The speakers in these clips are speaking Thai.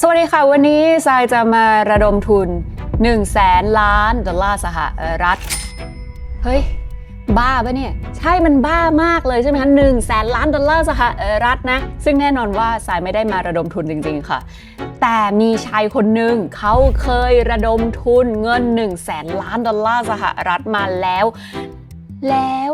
สวัสดีค่ะ วันนี้ทรายจะมาระดมทุน1แสนล้านดอลลาร์สหรัฐ เฮ้ย บ้าปะเนี่ย ใช่มันบ้ามากเลยใช่ไหมคะหนึ่งแสนล้านดอลลาร์สหรัฐนะ ซึ่งแน่นอนว่าสายไม่ได้มาระดมทุนจริงๆค่ะ แต่มีชายคนหนึ่งเขาเคยระดมทุนเงิน1แสนล้านดอลลาร์สหรัฐมาแล้ว แล้ว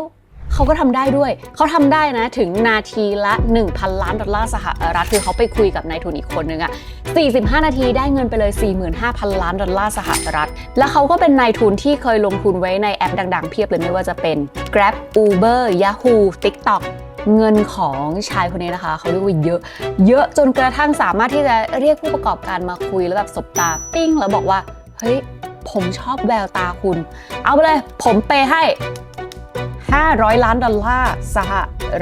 เขาก็ทำได้ด้วย เขาทำได้นะถึงนาทีละ 1,000 ล้านดอลลาร์สหรัฐคือเขาไปคุยกับนายทุนอีกคนนึงอะ45 นาทีได้เงินไปเลย 45,000 ล้านดอลลาร์สหรัฐ และเขาก็เป็นนายทุนที่เคยลงทุนไว้ในแอปดังๆ เพียบเลยไม่ว่าจะเป็น Grab Uber Yahoo TikTok เงินของชายคนนี้นะคะ เขาเรียกว่าเยอะ เยอะจนกระทั่งสามารถที่จะเรียกผู้ประกอบการมาคุยแล้วแบบสบตาปิ้งแล้วบอกว่า เฮ้ย ผมชอบแววตาคุณ เอาไปเลย ผมเปย์ให้ 500 ล้านดอลลาร์สห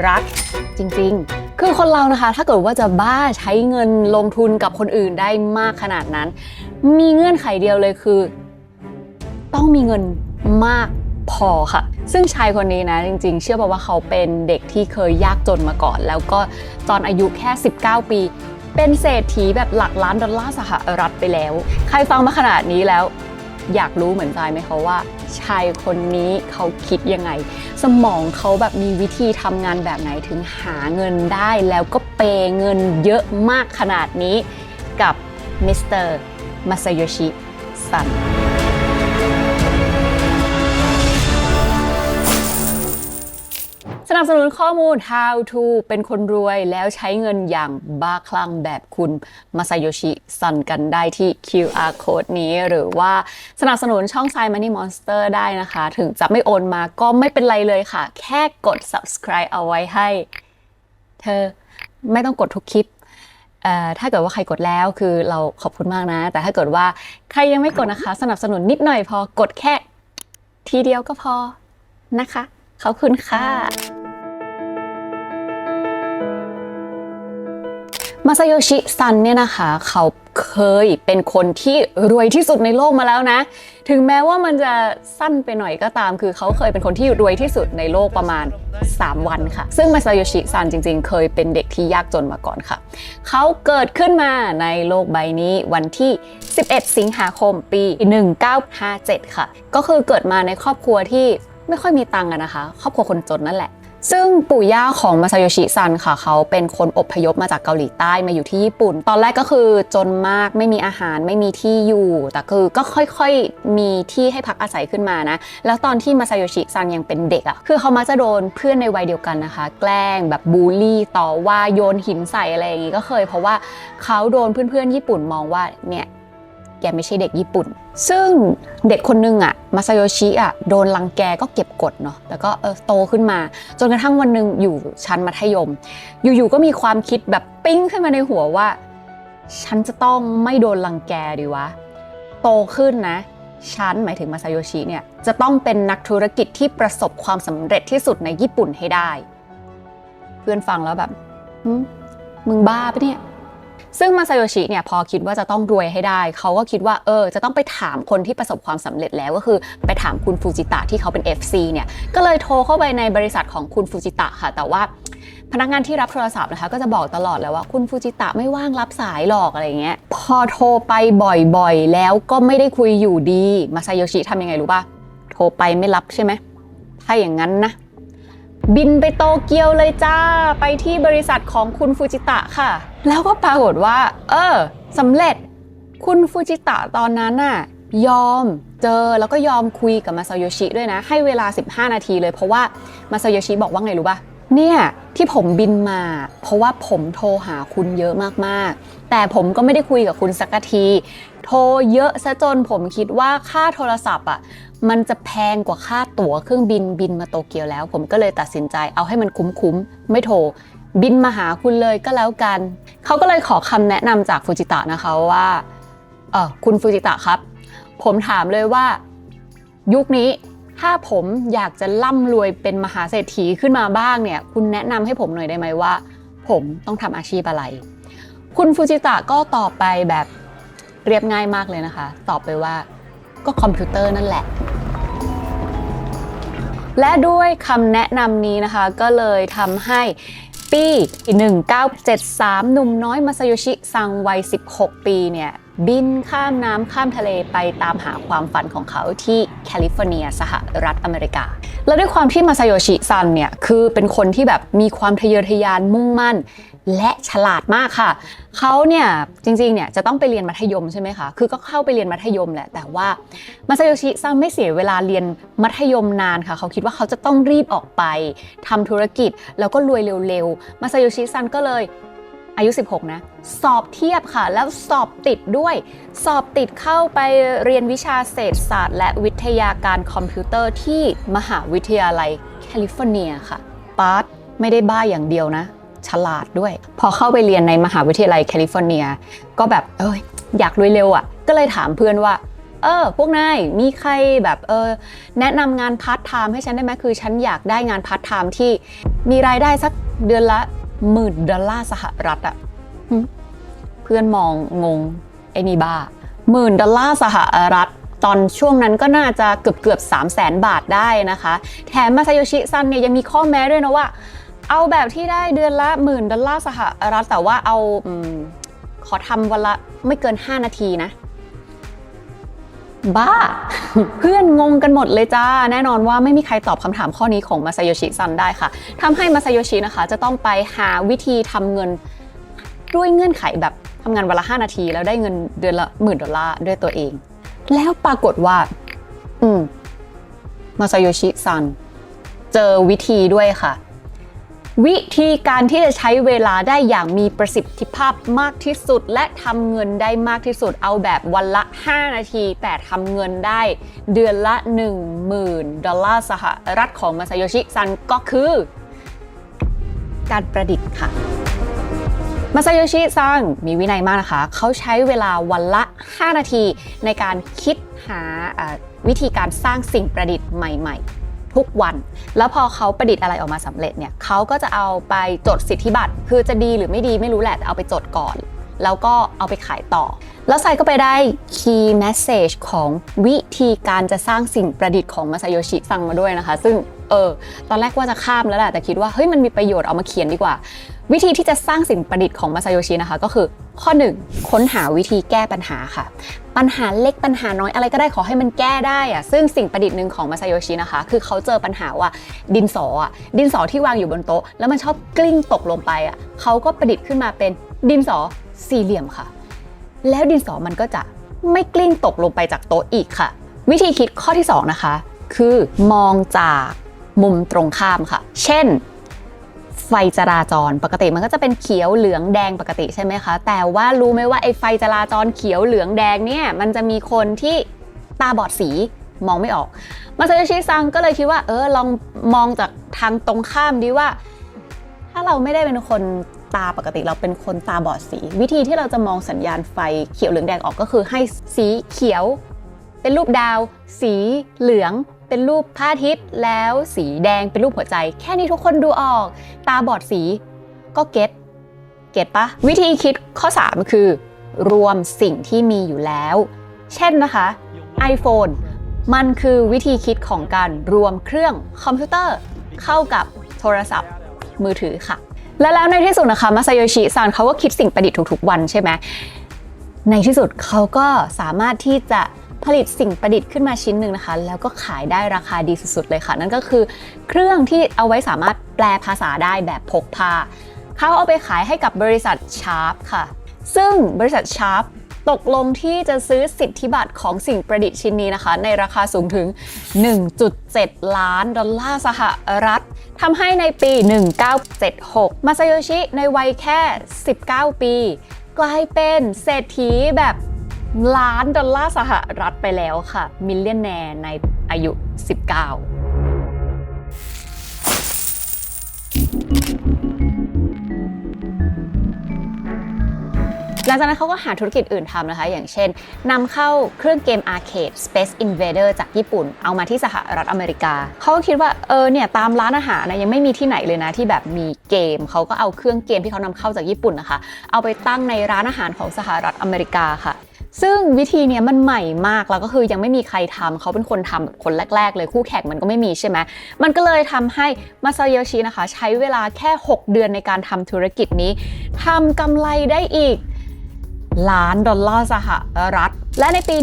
รัฐจริง ๆ คือคนเรานะคะ ถ้าเกิดว่าจะบ้าใช้เงินลงทุนกับคนอื่นได้มากขนาดนั้น มีเงื่อนไขเดียวเลยคือ ต้องมีเงินมากพอค่ะ ซึ่งชายคนนี้นะจริง ๆ เชื่อป่าว่าเขาเป็นเด็กที่เคยยากจนมาก่อน แล้วก็ตอนอายุแค่ 19 ปี เป็นเศรษฐีแบบหลักล้านดอลลาร์สหรัฐไปแล้ว ใครฟังมาขนาดนี้แล้ว อยากรู้เหมือนใจไหมคะว่า ชายคนนี้เขาคิดยังไง สมองเขาแบบมีวิธีทำงานแบบไหนถึงหาเงินได้แล้วก็เปย์เงินเยอะมากขนาดนี้กับมิสเตอร์มาซาโยชิซัน นับสนุนข้อมูล How to เป็นคนรวยแล้วใช้เงินอย่างบ้าคลั่งแบบคุณมาซาโยชิซันกันได้ที่ QR code นี้ หรือว่าสนับสนุนช่อง s าย Money Monster ได้นะคะ ถึงจะไม่โอนมาก็ไม่เป็นไรเลยค่ะ แค่กด subscribe เอาไว้ให้ เธอไม่ต้องกดทุกคลิปถ้าเกิดว่าใครกดแล้วคือเราขอบคุณมากนะ แต่ถ้าเกิดว่าใครยังไม่กดนะคะ สนับสนุนนิดหน่อยพอกดแค่ทีเดียวก็พอนะคะขอบคุณค่ะ มาซาโยชิซันเนี่ยนะคะเขาเคยเป็นคนที่รวยที่สุดในโลกมาแล้วนะ ถึงแม้ว่ามันจะสั้นไปหน่อยก็ตาม คือเขาเคยเป็นคนที่รวยที่สุดในโลกประมาณ 3 วันค่ะ ซึ่งมาซาโยชิซันจริงๆ เคยเป็นเด็กที่ยากจนมาก่อนค่ะ เขาเกิดขึ้นมาในโลกใบนี้วันที่ 11 สิงหาคมปี 1957 ค่ะ ก็คือเกิดมาในครอบครัวที่ไม่ค่อยมีตังค์นะคะ ครอบครัวคนจนนั่นแหละ ซึ่งปู่ย่าของมาซาโยชิซันค่ะ เขาเป็นคนอบพยพมาจากเกาหลีใต้มาอยู่ที่ญี่ปุ่น ตอนแรกก็คือจนมากไม่มีอาหารไม่มีที่อยู่ แต่คือก็ค่อยๆมีที่ให้พักอาศัยขึ้นมานะ แล้วตอนที่มาซาโยชิซันยังเป็นเด็กอะ่ะคือเขามักจะโดนเพื่อนในวัยเดียวกันนะคะ แกล้งแบบบูลลี่ต่อว่าโยนหินใส่อะไรอย่างงี้ก็เคย เพราะว่าเขาโดนเพื่อนๆญี่ปุ่นมองว่าเนี่ย แกไม่ใช่เด็กญี่ปุ่น ซึ่งเด็กคนนึงอะมาซาโยชิอะโดนรังแกก็เก็บกดเนาะแล้วก็เออโตขึ้นมา จนกระทั่งวันหนึ่งอยู่ชั้นมัธยม อยู่ๆก็มีความคิดแบบปิ้งขึ้นมาในหัวว่า ฉันจะต้องไม่โดนรังแกดีวะ โตขึ้นนะฉันหมายถึงมาซาโยชิเนี่ยจะต้องเป็นนักธุรกิจที่ประสบความสำเร็จที่สุดในญี่ปุ่นให้ได้ เพื่อนฟังแล้วแบบมึงบ้าปะเนี่ย ซึ่งมาซาโยชิเนี่ยพอคิดว่าจะต้องรวยให้ได้ เขาก็คิดว่าเออจะต้องไปถามคนที่ประสบความสำเร็จแล้วก็คือ ไปถามคุณฟูจิตะที่เขาเป็น FC เนี่ยก็เลยโทรเข้าไปในบริษัทของคุณฟูจิตะค่ะ แต่ว่าพนักงานที่รับโทรศัพท์นะคะ ก็จะบอกตลอดเลยว่าคุณฟูจิตะไม่ว่างรับสายหรอกอะไรเงี้ย พอโทรไปบ่อยๆ แล้วก็ไม่ได้คุยอยู่ดี มาซาโยชิทำยังไงรู้ป่ะ โทรไปไม่รับใช่ไหม ถ้าอย่างนั้นนะ บินไปโตเกียวเลยจ้า ไปที่บริษัทของคุณฟูจิตะค่ะ แล้วก็ปรากฏว่า เออสำเร็จ คุณฟูจิตะตอนนั้นน่ะยอมเจอแล้วก็ยอมคุยกับมาซาโยชิด้วยนะ ให้เวลา 15 นาทีเลยเพราะว่ามาซาโยชิบอกว่าไงรู้ป่ะเนี่ยที่ผมบินมา เพราะว่าผมโทรหาคุณเยอะมากๆ แต่ผมก็ไม่ได้คุยกับคุณสักที โทรเยอะซะจนผมคิดว่าค่าโทรศัพท์อะมันจะแพงกว่าค่าตั๋วเครื่องบินบินมาโตเกียวแล้ว ผมก็เลยตัดสินใจเอาให้มันคุ้มๆ ไม่โทร บินมาหาคุณเลยก็แล้วกัน เขาก็เลยขอคำแนะนำจากฟูจิตะนะคะว่าเออคุณฟูจิตะครับ ผมถามเลยว่า ยุคนี้ถ้าผมอยากจะร่ำรวยเป็นมหาเศรษฐีขึ้นมาบ้างเนี่ย คุณแนะนำให้ผมหน่อยได้ไหมว่า ผมต้องทำอาชีพอะไร คุณฟูจิตะก็ตอบไปแบบเรียบง่ายมากเลยนะคะ ตอบไปว่าก็คอมพิวเตอร์นั่นแหละ และด้วยคำแนะนำนี้นะคะ ก็เลยทำให้ ปี 1973 หนุ่มน้อยมาซาโยชิซังวัย 16 ปีเนี่ยบินข้ามน้ำข้ามทะเลไปตามหาความฝันของเขาที่แคลิฟอร์เนียสหรัฐอเมริกา แล้วด้วยความที่มาซาโยชิซังเนี่ยคือเป็นคนที่แบบมีความทะเยอทะยานมุ่งมั่น และฉลาดมากค่ะ เขาเนี่ยจริงๆเนี่ยจะต้องไปเรียนมัธยมใช่ไหมคะ คือก็เข้าไปเรียนมัธยมแหละ แต่ว่ามาซาโยชิซังไม่เสียเวลาเรียนมัธยมนานค่ะ เขาคิดว่าเขาจะต้องรีบออกไปทำธุรกิจแล้วก็รวยเร็วๆ มาซาโยชิซังก็เลยอายุ 16 นะ สอบเทียบค่ะ แล้วสอบติดด้วย สอบติดเข้าไปเรียนวิชาเศรษฐศาสตร์ และวิทยาการคอมพิวเตอร์ที่มหาวิทยาลัยแคลิฟอร์เนียค่ะปาร์ตไม่ได้บ้าอย่างเดียวนะ ฉลาดด้วย พอเข้าไปเรียนในมหาวิทยาลัยแคลิฟอร์เนีย ก็แบบเอ้ยอยากรวยเร็วอะ่ะ ก็เลยถามเพื่อนว่า เออ พวกนายมีใครแบบเออแนะนำงานพาร์ทไทม์ให้ฉันได้ไหมคือฉันอยากได้งานพาร์ทไทม์ที่มีรายได้สักเดือนละหมื่นดอลลาร์สหรัฐอะหึเพื่อนมองงงไอ้นี่บ้าหมื่นดอลลาร์สหรัฐตอนช่วงนั้นก็น่าจะเกือบเกือบ3 0 0แสนบาทได้นะคะ แถมมาซาโยชิซันเนี่ยยังมีข้อแม้ด้วยนะว่า เอาแบบที่ได้เดือนละหมื่นดอลลาร์สหรัฐแต่ว่าเอาอขอทำวันละไม่เกิน 5 นาทีนะ บ้า เพื่อนงงกันหมดเลยจ้า แน่นอนว่าไม่มีใครตอบคำถามข้อนี้ของมาซาโยชิซันได้ค่ะทำให้มาซาโยชินะคะ จะต้องไปหาวิธีทำเงินด้วยเงื่อนไขแบบทำงานวันละ 5 นาที แล้วได้เงินเดือนละหมื่นดอลลาร์ด้วยตัวเอง แล้วปรากฏว่า อืมมาซาโยชิซัน เจอวิธีด้วยค่ะ วิธีการที่จะใช้เวลาได้อย่างมีประสิทธิภาพมากที่สุด และทำเงินได้มากที่สุดเอาแบบวันละ 5 นาที แต่ทำเงินได้เดือนละ 10,000 ดอลลาร์สหรัฐของมาซาโยชิซันก็คือ การประดิษฐ์ค่ะมาซาโยชิซังมีวินัยมากนะคะ เขาใช้เวลาวันละ 5 นาทีในการคิดหาวิธีการสร้างสิ่งประดิษฐ์ใหม่ ๆ ทุกวัน แล้วพอเขาประดิษฐ์อะไรออกมาสำเร็จเนี่ยเขาก็จะเอาไปจดสิทธิบัตร คือจะดีหรือไม่ดีไม่รู้แหละแต่เอาไปจดก่อน แล้วก็เอาไปขายต่อ แล้วไซก็ไปได้ key message ของวิธีการจะสร้างสิ่งประดิษฐ์ของมาซาโยชิฟังมาด้วยนะคะ ซึ่งเออตอนแรกว่าจะข้ามแล้วแหละแต่คิดว่าเฮ้ยมันมีประโยชน์เอามาเขียนดีกว่า วิธีที่จะสร้างสิ่งประดิษฐ์ของมาซาโยชินะคะ ก็คือข้อ 1 ค้นหาวิธีแก้ปัญหาค่ะ ปัญหาเล็กปัญหาน้อยอะไรก็ได้ขอให้มันแก้ได้อะซึ่งสิ่งประดิษฐ์หนึ่งของมาซาโยชินะคะ คือเขาเจอปัญหาว่าดินสออะดินสอที่วางอยู่บนโต๊ะ แล้วมันชอบกลิ้งตกลงไปอะเขาก็ประดิษฐ์ขึ้นมาเป็นดินสอสี่เหลี่ยมค่ะ แล้วดินสอมันก็จะไม่กลิ้งตกลงไปจากโต๊ะอีกค่ะ วิธีคิดข้อที่ 2 นะคะ คือมองจากมุมตรงข้ามค่ะ เช่น ไฟจราจร ปกติมันก็จะเป็นเขียวเหลืองแดงปกติใช่ไหมคะ แต่ว่ารู้ไหมว่าไอ้ไฟจราจรเขียวเหลืองแดงเนี่ยมันจะมีคนที่ตาบอดสีมองไม่ออก มาซาโยชิซังก็เลยคิดว่า เออลองมองจากทางตรงข้ามดีว่า ถ้าเราไม่ได้เป็นคนตาปกติเราเป็นคนตาบอดสี วิธีที่เราจะมองสัญญาณไฟเขียวเหลืองแดงออกก็คือให้สีเขียว เป็นรูปดาว สีเหลือง เป็นรูปพระอาทิตย์แล้วสีแดงเป็นรูปหัวใจ แค่นี้ทุกคนดูออก ตาบอดสีก็เก็ตเก็ตปะวิธีคิดข้อ 3 คือ รวมสิ่งที่มีอยู่แล้ว เช่นนะคะ iPhone มันคือวิธีคิดของการรวมเครื่องคอมพิวเตอร์เข้ากับโทรศัพท์ มือถือค่ะ และแล้วในที่สุดนะคะมาซาโยชิซันเขาก็คิดสิ่งประดิษฐ์ทุกๆวันใช่ไหมในที่สุดเขาก็สามารถที่จะ ผลิตสิ่งประดิษฐ์ขึ้นมาชิ้นหนึ่งนะคะ แล้วก็ขายได้ราคาดีสุดๆเลยค่ะ นั่นก็คือเครื่องที่เอาไว้สามารถแปลภาษาได้แบบพกพาเขาเอาไปขายให้กับบริษัทชาร์ปค่ะ ซึ่งบริษัทชาร์ปตกลงที่จะซื้อสิทธิบัตรของสิ่งประดิษฐ์ชิ้นนี้นะคะ ในราคาสูงถึง 1.7 ล้านดอลลาร์สหรัฐทำให้ในปี 1976 มาซาโยชิในวัยแค่ 19 ปี กลายเป็นเศรษฐีแบบ ล้านดอลลาร์สหรัฐไปแล้วค่ะ มิลเลียนแนร์ในอายุ 19หลังจากนั้นเขาก็หาธุรกิจอื่นทำนะคะ อย่างเช่นนำเข้าเครื่องเกมอาร์เคด Space Invader จากญี่ปุ่น เอามาที่สหรัฐอเมริกา เขาก็คิดว่า เออเนี่ย ตามร้านอาหารนะยังไม่มีที่ไหนเลยนะ ที่แบบมีเกม เขาก็เอาเครื่องเกมที่เขานำเข้าจากญี่ปุ่นนะคะ เอาไปตั้งในร้านอาหารของสหรัฐอเมริกาค่ะ ซึ่งวิธีเนี้ยมันใหม่มากแล้วก็คือยังไม่มีใครทำเขาเป็นคนทำแบบคนแรก ๆ เลยคู่แข่งมันก็ไม่มีใช่ไหมมันก็เลยทำให้มาซาโยชินะคะ ใช้เวลาแค่ 6 เดือนในการทำธุรกิจนี้ทำกำไรได้อีกล้านดอลลาร์สหรัฐ และในปี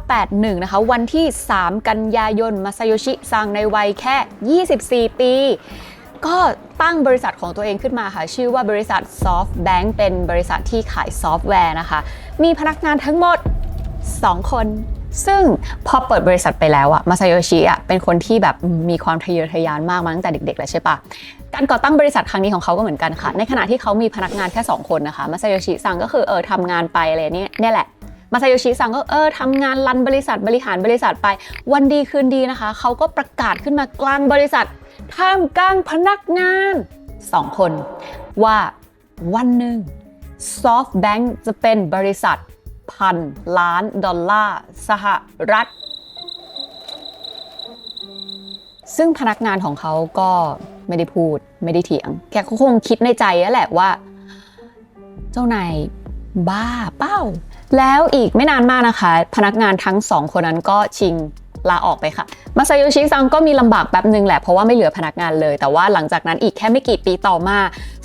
1981 นะคะ วันที่ 3 กันยายน มาซาโยชิซังในวัยแค่ 24 ปี ก็ตั้งบริษัทของตัวเองขึ้นมาค่ะ ชื่อว่าบริษัท SoftBank เป็นบริษัทที่ขายซอฟต์แวร์นะคะ มีพนักงานทั้งหมด 2 คน ซึ่งพอเปิดบริษัทไปแล้วอะมาซาโยชิอะเป็นคนที่แบบมีความทะเยอทะยานมากมาตั้งแต่เด็กๆแล้วใช่ปะการก่อตั้งบริษัทครั้งนี้ของเขาก็เหมือนกันค่ะ ในขณะที่เขามีพนักงานแค่ 2 คนนะคะมาซาโยชิซังก็คือเออทำงานไปอะไรเนี่ยนี่แหละมาซาโยชิซังก็เออทำงานรันบริษัทบริหารบริษัทไป วันดีคืนดีนะคะ เขาก็ประกาศขึ้นมากลางบริษัท ท่ามกลางพนักงาน2คน ว่าวันหนึ่ง SoftBank จะเป็นบริษัทพันล้านดอลลาร์สหรัฐ ซึ่งพนักงานของเขาก็ไม่ได้พูดไม่ได้เถียง แกก็คงคิดในใจแล้วแหละว่า เจ้านายบ้าเป้า แล้วอีกไม่นานมากนะคะ พนักงานทั้งสองคนนั้นก็ชิง ลาออกไปค่ะ มาซาโยชิซังก็มีลำบากแป๊บหนึ่งแหละ เพราะว่าไม่เหลือพนักงานเลย แต่ว่าหลังจากนั้นอีกแค่ไม่กี่ปีต่อมา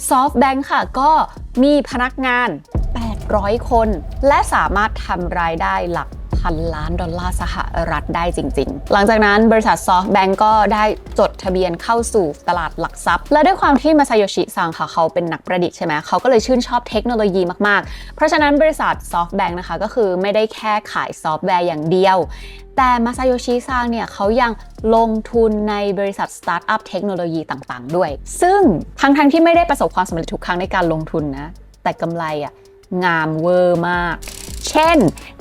SoftBank ค่ะ ก็มีพนักงาน 800 คน และสามารถทำรายได้หลักพันล้านดอลลาร์สหรัฐได้จริง ๆ หลังจากนั้นบริษัท SoftBank ก็ได้จดทะเบียนเข้าสู่ตลาดหลักทรัพย์ และด้วยความที่มาซาโยชิซังค่ะเขาเป็นนักประดิษฐ์ใช่ไหมเขาก็เลยชื่นชอบเทคโนโลยีมาก ๆ เพราะฉะนั้นบริษัท SoftBank นะคะก็คือไม่ได้แค่ขายซอฟต์แวร์อย่างเดียว แต่มาซาโยชิซังเนี่ยเขายังลงทุนในบริษัทสตาร์ทอัพเทคโนโลยีต่างๆ ด้วย ซึ่งทั้งๆทที่ไม่ได้ประสบความสำเร็จทุกครั้งในการลงทุนนะ แต่กำไรอะงามเวอร์มาก เช่น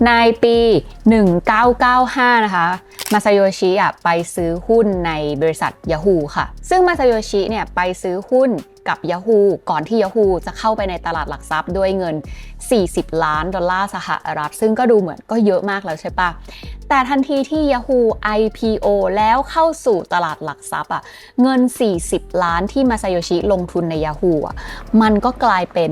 ในปี 1995 นะคะ มาซาโยชิอะไปซื้อหุ้นในบริษัท Yahoo ค่ะ ซึ่งมาซาโยชิเนี่ยไปซื้อหุ้นกับ Yahoo ก่อนที่ Yahoo จะเข้าไปในตลาดหลักทรัพย์ด้วยเงิน 40 ล้านดอลลาร์สหรัฐ ซึ่งก็ดูเหมือนก็เยอะมากแล้วใช่ปะ แต่ทันทีที่ Yahoo IPO แล้วเข้าสู่ตลาดหลักทรัพย์อะเงิน 40 ล้านที่มาซาโยชิลงทุนใน Yahoo อะมันก็กลายเป็น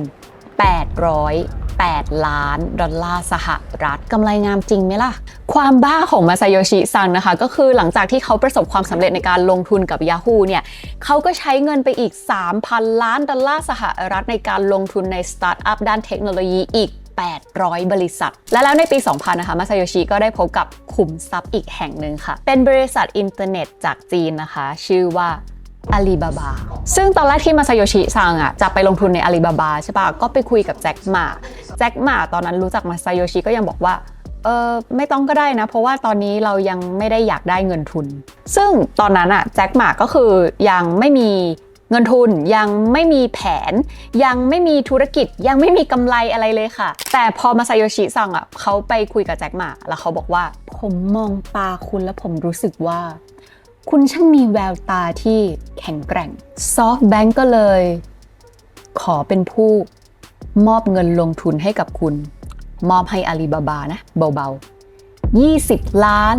808 ล้านดอลลาร์สหรัฐกำไรงามจริงไหมล่ะ ความบ้าของมาซาโยชิซังนะคะ ก็คือหลังจากที่เขาประสบความสำเร็จในการลงทุนกับ Yahoo เนี่ยเขาก็ใช้เงินไปอีก 3,000 ล้านดอลลาร์สหรัฐในการลงทุนในสตาร์ทอัพด้านเทคโนโลยีอีก 800 บริษัท และแล้วในปี 2000 นะคะมาซาโยชิก็ได้พบกับขุมทรัพย์อีกแห่งหนึ่งค่ะ เป็นบริษัทอินเทอร์เน็ตจากจีนนะคะ ชื่อว่าอาลีบาบา ซึ่งตอนแรกที่มาซาโยชิซังอะจะไปลงทุนในอาลีบาบาใช่ปะก็ไปคุยกับแจ็คหมา แจ็คหมาตอนนั้นรู้จักมาซาโยชิก็ยังบอกว่า เออไม่ต้องก็ได้นะ เพราะว่าตอนนี้เรายังไม่ได้อยากได้เงินทุน ซึ่งตอนนั้นอะแจ็คหมาก็คือยังไม่มี เงินทุนยังไม่มีแผน ยังไม่มีธุรกิจยังไม่มีกำไรอะไรเลยค่ะ แต่พอมาซาโยชิซังอะเขาไปคุยกับแจ็คหมาแล้วเขาบอกว่า ผมมองตาคุณแล้วผมรู้สึกว่า คุณช่างมีแววตาที่แข็งแกร่ง SoftBank ก็เลย ขอเป็นผู้มอบเงินลงทุนให้กับคุณ มอบให้อาลีบาบานะ เบาๆ 20 ล้าน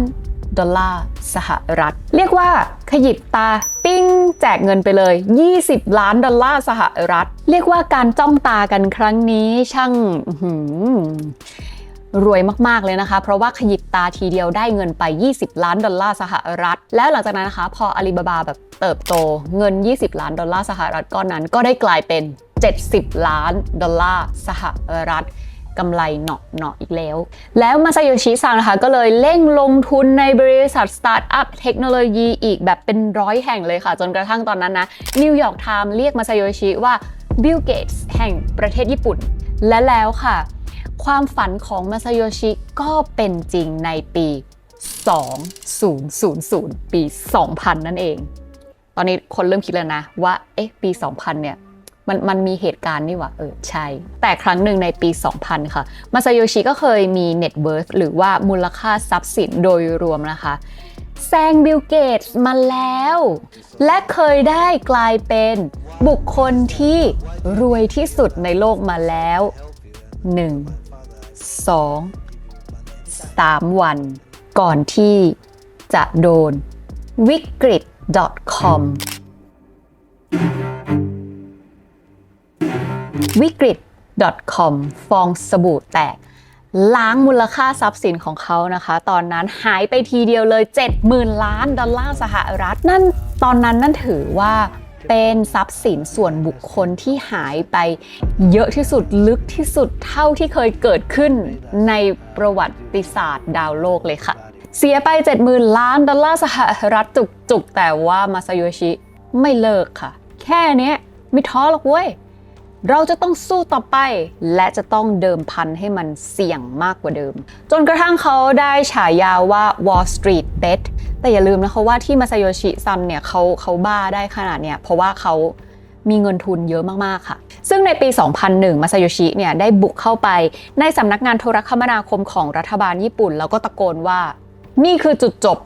ดอลลาร์สหรัฐ เรียกว่าขยิบตาปิ้ง แจกเงินไปเลย 20 ล้านดอลลาร์สหรัฐ เรียกว่าการจ้องตากันครั้งนี้ช่างรวยมาก ๆ เลยนะคะ เพราะว่าขยิบตาทีเดียวได้เงินไป 20 ล้านดอลลาร์สหรัฐ แล้วหลังจากนั้นนะคะ พออาลีบาบาแบบเติบโตเงิน 20 ล้านดอลลาร์สหรัฐก้อนนั้นก็ได้กลายเป็น 70 ล้านดอลลาร์สหรัฐ กำไรเหนาะเนาะอีกแล้ว แล้วมาซาโยชิซังนะคะ ก็เลยเร่งลงทุนในบริษัทสตาร์ทอัพเทคโนโลยีอีกแบบเป็นร้อยแห่งเลยค่ะ จนกระทั่งตอนนั้นนะนิวยอร์กไทม์เรียกมาซาโยชิว่าบิลเกตส์แห่งประเทศญี่ปุ่น และแล้วค่ะ ความฝันของมาซาโยชิก็เป็นจริงในปี 2000 ปี 2000 นั่นเอง ตอนนี้คนเริ่มคิดแล้วนะว่าเอ๊ะปี 2000 เนี่ย มันมันมีเหตุการณ์นี่หว่าเออใช่ แต่ครั้งหนึ่งในปี 2000 ค่ะมาซาโยชิก็เคยมี net worth หรือว่ามูลค่าทรัพย์สินโดยรวมนะคะแซงบิลเกตมาแล้ว และเคยได้กลายเป็นบุคคลที่รวยที่สุดในโลกมาแล้ว 1 2 3 วัน ก่อนที่จะโดนวิกฤต .com วิกฤต .com ฟองสบู่แตก ล้างมูลค่าทรัพย์สินของเขานะคะ ตอนนั้นหายไปทีเดียวเลย 70,000 ล้านดอลลาร์สหรัฐนั่นตอนนั้นนั่นถือว่าเป็นทรัพย์สินส่วนบุคคลที่หายไปเยอะที่สุดลึกที่สุดเท่าที่เคยเกิดขึ้นในประวัติศาสตร์ดาวโลกเลยค่ะ เสียไป 70,000 ล้านดอลลาร์สหรัฐจุกๆ แต่ว่ามาซาโยชิไม่เลิกค่ะ แค่นี้ไม่ท้อหรอกเว้ย เราจะต้องสู้ต่อไป และจะต้องเดิมพันให้มันเสี่ยงมากกว่าเดิม จนกระทั่งเขาได้ฉายาว่า Wall Street Bet แต่อย่าลืมนะคะว่าที่มาซาโยชิซันเนี่ยเขาเขาบ้าได้ขนาดเนี่ยเพราะว่าเขามีเงินทุนเยอะมาก ๆ ค่ะ ซึ่งในปี 2001 มาซาโยชิเนี่ยได้บุกเข้าไปในสำนักงานโทรคมนาคมของรัฐบาลญี่ปุ่น แล้วก็ตะโกนว่า นี่คือจุดจบ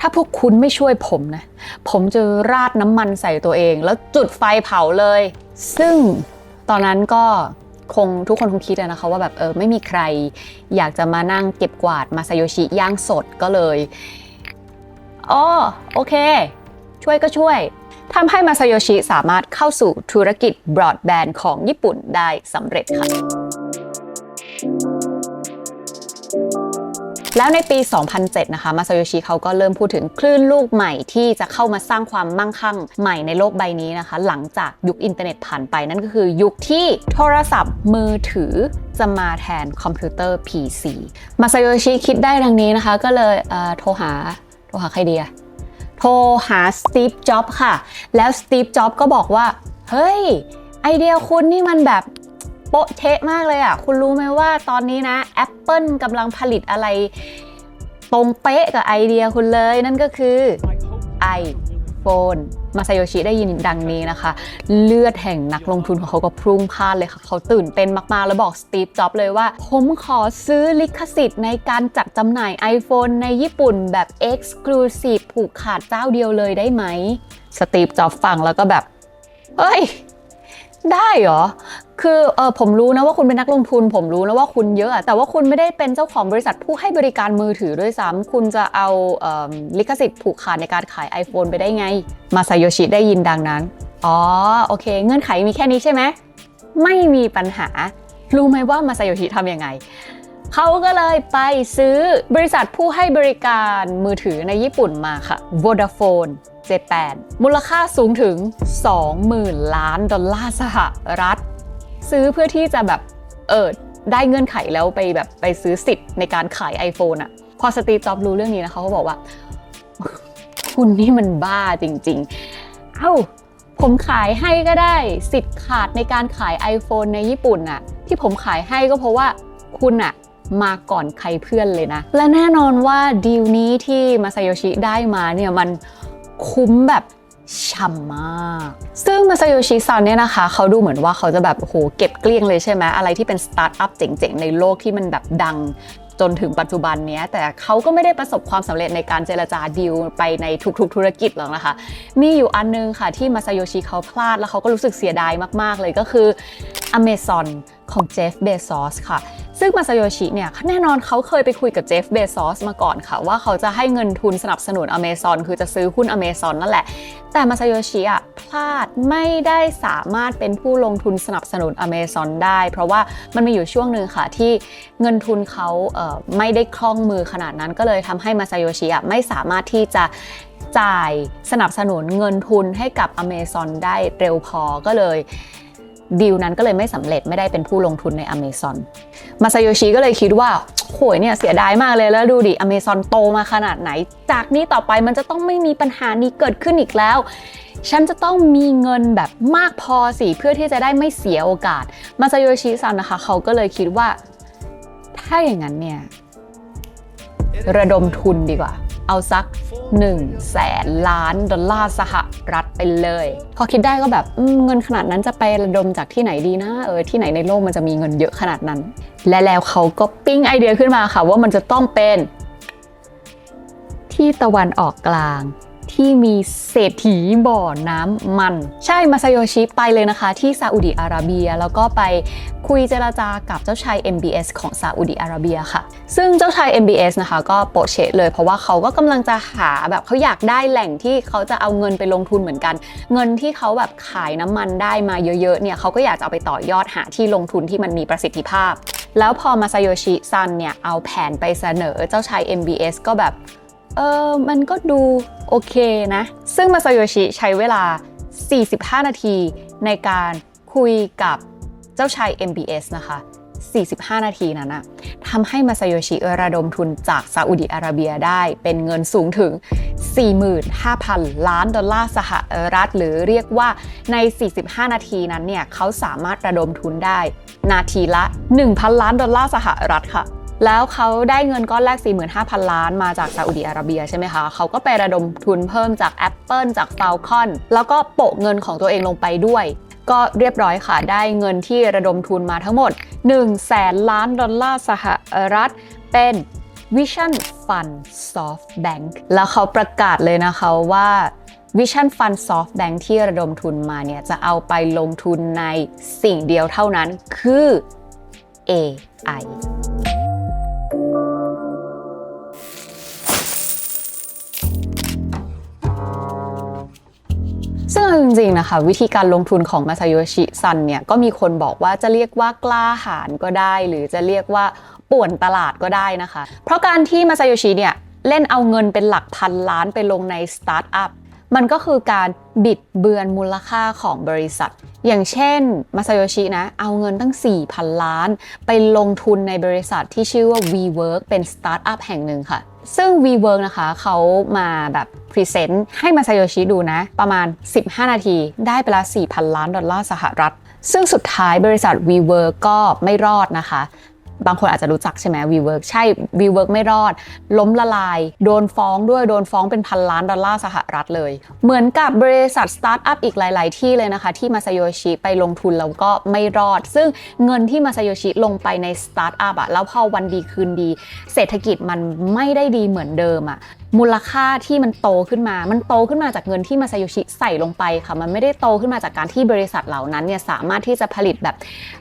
ถ้าพวกคุณไม่ช่วยผมนะ ผมจะราดน้ำมันใส่ตัวเอง แล้วจุดไฟเผาเลย ซึ่ง ตอนนั้นก็คงทุกคนคงคิดนะคะว่าแบบเออไม่มีใคร อยากจะมานั่งเก็บกวาดมาซาโยชิย่างสดก็เลยอ๋อโอเค ช่วยก็ช่วยทำให้มาซาโยชิสามารถเข้าสู่ธุรกิจบรอดแบนด์ของญี่ปุ่นได้สำเร็จค่ะ แล้วในปี 2007 นะคะ มาซาโยชิเขาก็เริ่มพูดถึงคลื่นลูกใหม่ที่จะเข้ามาสร้างความมั่งคั่งใหม่ในโลกใบนี้นะคะ หลังจากยุคอินเทอร์เน็ตผ่านไปนั่นก็คือยุคที่โทรศัพท์มือถือจะมาแทนคอมพิวเตอร์ PC มาซาโยชิคิดได้ดังนี้นะคะ ก็เลยเอ่อโทรหาโทรหาใครดีอะโทรหาสตีฟจ็อบส์ค่ะ แล้วสตีฟจ็อบส์ก็บอกว่า เฮ้ย ไอเดียคุณนี่มันแบบ โป๊ะเชะมากเลยอะ คุณรู้ไหมว่าตอนนี้นะ Apple กำลังผลิตอะไร ตรงเป๊ะกับไอเดียคุณเลยนั่นก็คือ iPhone มาซาโยชิได้ยินดังนี้นะคะ เลือดแห่งนักลงทุนของเขาก็พรุ่งพลานเลยค่ะ เขาตื่นเต้นมากๆ แล้วบอกสตีฟ จ็อบเลยว่า ผมขอซื้อลิขสิทธิ์ในการจัดจำหน่าย iPhone ในญี่ปุ่นแบบ Exclusive ผูกขาดเจ้าเดียวเลยได้ไหม สตีฟ จ็อบฟังแล้วก็แบบเฮ้ย ได้เหรอ คือเออผมรู้นะว่าคุณเป็นนักลงทุน ผมรู้นะว่าคุณเยอะ แต่ว่าคุณไม่ได้เป็นเจ้าของบริษัทผู้ให้บริการมือถือด้วยซ้ำคุณจะเอาเอิ่มลิขสิทธิ์ผูกขาดในการขาย iPhone ไปได้ไง มาซาโยชิได้ยินดังนั้น อ๋อ โอเค เงื่อนไขมีแค่นี้ใช่ไหม ไม่มีปัญหา รู้ไหมว่ามาซาโยชิทำยังไงเขาก็เลยไปซื้อบริษัทผู้ให้บริการมือถือในญี่ปุ่นมาค่ะ Vodafone Japan มูลค่าสูงถึง 20,000 ล้านดอลลาร์สหรัฐ ซื้อเพื่อที่จะแบบเออได้เงื่อนไขแล้วไปแบบไปซื้อสิทธิ์ในการขาย iPhone อะพอสตีฟจ็อบรู้เรื่องนี้นะเขาบอกว่า คุณนี่มันบ้าจริง ๆ เอ้าผมขายให้ก็ได้สิทธิ์ขาดในการขาย iPhone ในญี่ปุ่นน่ะ ที่ผมขายให้ก็เพราะว่าคุณอะมาก่อนใครเพื่อนเลยนะ และแน่นอนว่าดีลนี้ที่มาซาโยชิได้มาเนี่ยมันคุ้มแบบ ช่ำมาก ซึ่งมาซาโยชิซันเนี่ยนะคะ เขาดูเหมือนว่าเขาจะแบบโหเก็บเกลี้ยงเลยใช่ไหมอะไรที่เป็นสตาร์ทอัพเจ๋งๆ ในโลกที่มันแบบดังจนถึงปัจจุบันนี้แต่เขาก็ไม่ได้ประสบความสำเร็จในการเจรจาดีลไปในทุกๆ ธุรกิจหรอกนะคะ มีอยู่อันนึงค่ะที่มาซาโยชิเขาพลาดแล้วเขาก็รู้สึกเสียดายมากๆเลยก็คือ Amazon ของเจฟเบซอสค่ะ ซึ่งมาซาโยชิเนี่ยแน่นอนเขาเคยไปคุยกับเจฟเบซอสมาก่อนค่ะ ว่าเขาจะให้เงินทุนสนับสนุน Amazon คือจะซื้อหุ้น Amazon นั่นแหละ แต่มาซาโยชิอะพลาดไม่ได้สามารถเป็นผู้ลงทุนสนับสนุน Amazon ได้ เพราะว่ามันมีอยู่ช่วงหนึ่งค่ะที่เงินทุนเขาเไม่ได้คล่องมือขนาดนั้นก็เลยทำให้มาซาโยชิอะไม่สามารถที่จะจ่ายสนับสนุนเงินทุนให้กับ Amazon ได้เร็วพอก็เลย ดีลนั้นก็เลยไม่สำเร็จไม่ได้เป็นผู้ลงทุนใน Amazon มาซาโยชิก็เลยคิดว่าโหยเนี่ยเสียดายมากเลยแล้วดูดิ Amazon โตมาขนาดไหน จากนี้ต่อไปมันจะต้องไม่มีปัญหานี้เกิดขึ้นอีกแล้ว ฉันจะต้องมีเงินแบบมากพอสิเพื่อที่จะได้ไม่เสียโอกาส มาซาโยชิซันนะคะเขาก็เลยคิดว่า ถ้าอย่างนั้นเนี่ยระดมทุนดีกว่า เอาสัก1แสนล้านดอลลาร์สหรัฐไปเลย พอคิดได้ก็แบบเงินขนาดนั้นจะไประดมจากที่ไหนดีนะเออที่ไหนในโลกมันจะมีเงินเยอะขนาดนั้น และแล้วเขาก็ปิ้งไอเดียขึ้นมาค่ะว่ามันจะต้องเป็น ที่ตะวันออกกลาง ที่มีเศรษฐีบ่อน้ำมัน ใช่มาซาโยชิไปเลยนะคะ ที่ซาอุดิอาระเบีย แล้วก็ไปคุยเจราจากับเจ้าชาย MBS ของซาอุดิอาระเบียค่ะ ซึ่งเจ้าชาย MBS นะคะ ก็โปะเชะเลยเพราะว่าเขาก็กำลังจะหาแบบเขาอยากได้แหล่งที่เขาจะเอาเงินไปลงทุนเหมือนกัน เงินที่เขาแบบขายน้ำมันได้มาเยอะๆเนี่ยเขาก็อยากจะเอาไปต่อยอดหาที่ลงทุนที่มันมีประสิทธิภาพ แล้วพอมาซาโยชิซันเนี่ยเอาแผนไปเสนอเจ้าชาย MBS ก็แบบ เออมันก็ดูโอเคนะ ซึ่งมาซาโยชิใช้เวลา 45 นาทีในการคุยกับเจ้าชาย MBS นะคะ 45 นาทีนั้นนะทำให้มาซาโยชิระดมทุนจากซาอุดิอาระเบียได้เป็นเงินสูงถึง 45,000 ล้านดอลลาร์สหรัฐ หรือเรียกว่าใน 45 นาทีนั้นเนี่ยเขาสามารถระดมทุนได้ นาทีละ 1,000 ล้านดอลลาร์สหรัฐค่ะ แล้วเขาได้เงินก้อนแรก 45,000 ล้านมาจากซาอุดิอาระเบียใช่ไหมคะ เขาก็ไประดมทุนเพิ่มจาก Apple จาก Falcon แล้วก็โปะเงินของตัวเองลงไปด้วย ก็เรียบร้อยค่ะ ได้เงินที่ระดมทุนมาทั้งหมด 1 แสนล้านดอลลาร์สหรัฐ เป็น Vision Fund SoftBank แล้วเขาประกาศเลยนะคะว่า Vision Fund SoftBank ที่ระดมทุนมาเนี่ย จะเอาไปลงทุนในสิ่งเดียวเท่านั้นคือ AI ซึ่งจริงๆนะคะ วิธีการลงทุนของมาซาโยชิซันเนี่ยก็มีคนบอกว่าจะเรียกว่ากล้าหาญก็ได้ หรือจะเรียกว่าป่วนตลาดก็ได้นะคะ เพราะการที่มาซาโยชิเนี่ยเล่นเอาเงินเป็นหลักพันล้านไปลงในสตาร์ทอัพมันก็คือการบิดเบือนมูลค่าของบริษัท อย่างเช่นมาซาโยชินะ เอาเงินตั้ง 4,000 ล้าน ไปลงทุนในบริษัทที่ชื่อว่า WeWork เป็นสตาร์ทอัพแห่งหนึ่งค่ะ ซึ่ง WeWork นะคะเขามาแบบพรีเซนต์ให้มาซาโยชิดูนะ ประมาณ 15 นาที ได้ไปละ4,000 ล้านดอลลาร์สหรัฐ ซึ่งสุดท้ายบริษัท WeWork ก็ไม่รอดนะคะ บางคนอาจจะรู้จักใช่ไหม WeWork ใช่ WeWork ไม่รอด ล้มละลาย โดนฟ้องด้วยโดนฟ้องเป็นพันล้านดอลลาร์สหรัฐเลย เหมือนกับบริษัทสตาร์ทอัพอีกหลาย ๆ ที่เลยนะคะ ที่มาซาโยชิไปลงทุนแล้วก็ไม่รอด ซึ่งเงินที่มาซาโยชิลงไปในสตาร์ทอัพอะแล้วพอวันดีคืนดี เศรษฐกิจมันไม่ได้ดีเหมือนเดิมอะ มูลค่าที่มันโตขึ้นมา มันโตขึ้นมาจากเงินที่มาซาโยชิใส่ลงไปค่ะ มันไม่ได้โตขึ้นมาจากการที่บริษัทเหล่านั้นเนี่ยสามารถที่จะผลิตแบบ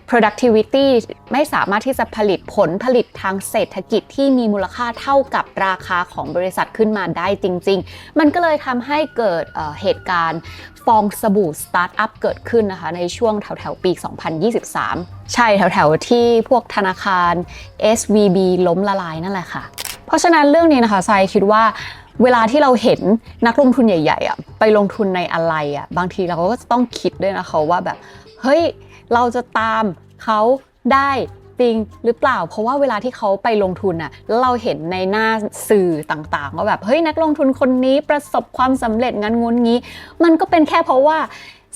productivity ไม่สามารถที่จะผลิตผลผลิตทางเศรษฐกิจที่มีมูลค่าเท่ากับราคาของบริษัทขึ้นมาได้จริง ๆ มันก็เลยทำให้เกิดเเหตุการณ์ฟองสบู่สตาร์ทอัพเกิดขึ้นนะคะ ในช่วงแถวๆ ปี 2023 ใช่แถวๆ ที่พวกธนาคาร SVB ล้มละลายนั่นแหละค่ะ เพราะฉะนั้นเรื่องนี้นะคะทรายคิดว่าเวลาที่เราเห็นนักลงทุนใหญ่ๆอะไปลงทุนในอะไรอะบางทีเราก็จะต้องคิดด้วยนะคะว่าแบบเฮ้ยเราจะตามเขาได้จริงหรือเปล่า เพราะว่าเวลาที่เขาไปลงทุนอะแล้วเราเห็นในหน้าสื่อต่างๆว่าแบบเฮ้ยนักลงทุนคนนี้ประสบความสำเร็จงั้นงุนงี้ มันก็เป็นแค่เพราะว่า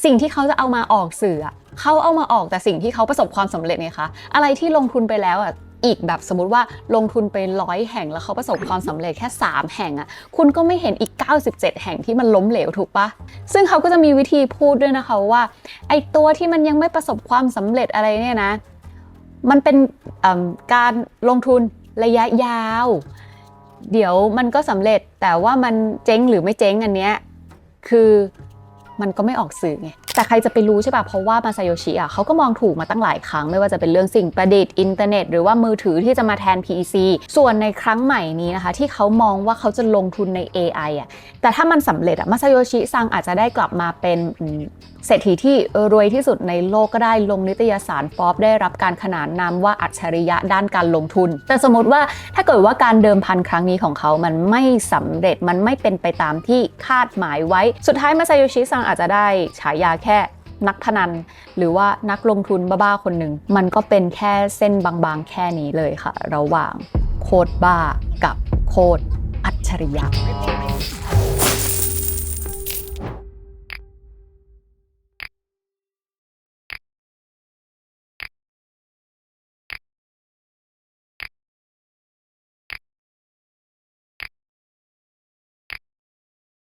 สิ่งที่เขาจะเอามาออกสื่ออะเขาเอามาออกแต่สิ่งที่เขาประสบความสำเร็จไงคะอะไรที่ลงทุนไปแล้วอะ อีกแบบสมมติว่าลงทุนไปร้อยแห่งแล้วเขาประสบความสำเร็จแค่ 3 แห่งอะ่ะคุณก็ไม่เห็นอีก 97 แห่งที่มันล้มเหลวถูกปะซึ่งเขาก็จะมีวิธีพูดด้วยนะคะว่าไอตัวที่มันยังไม่ประสบความสำเร็จอะไรเนี่ยนะ มันเป็นการลงทุนระยะยาว เดี๋ยวมันก็สำเร็จแต่ว่ามันเจ๊งหรือไม่เจ๊งอันเนี้ยคือ มันก็ไม่ออกสื่อไง แต่ใครจะไปรู้ใช่ป่ะ เพราะว่ามาซาโยชิอะเขาก็มองถูกมาตั้งหลายครั้ง ไม่ว่าจะเป็นเรื่องสิ่งประดิษฐ์อินเทอร์เน็ต หรือว่ามือถือที่จะมาแทน PEC ส่วนในครั้งใหม่นี้นะคะ ที่เขามองว่าเขาจะลงทุนใน AI อะ แต่ถ้ามันสำเร็จอะมาซาโยชิซังอาจจะได้กลับมาเป็นเศรษฐีที่รวยที่สุดในโลกก็ได้ลงนิตยสารฟอบได้รับการขนานนามว่าอัจฉริยะด้านการลงทุน แต่สมมติว่าถ้าเกิดว่าการเดิมพันครั้งนี้ของเขามันไม่สำเร็จมันไม่เป็นไปตามที่คาดหมายไว้ สุดท้ายมาซาโยชิซังอาจจะได้ฉายาแค่นักพนัน หรือว่านักลงทุนบ้าๆคนหนึ่งมันก็เป็นแค่เส้นบางๆ แค่นี้เลยค่ะ ระหว่างโคตรบ้ากับโคตรอัจฉริยะ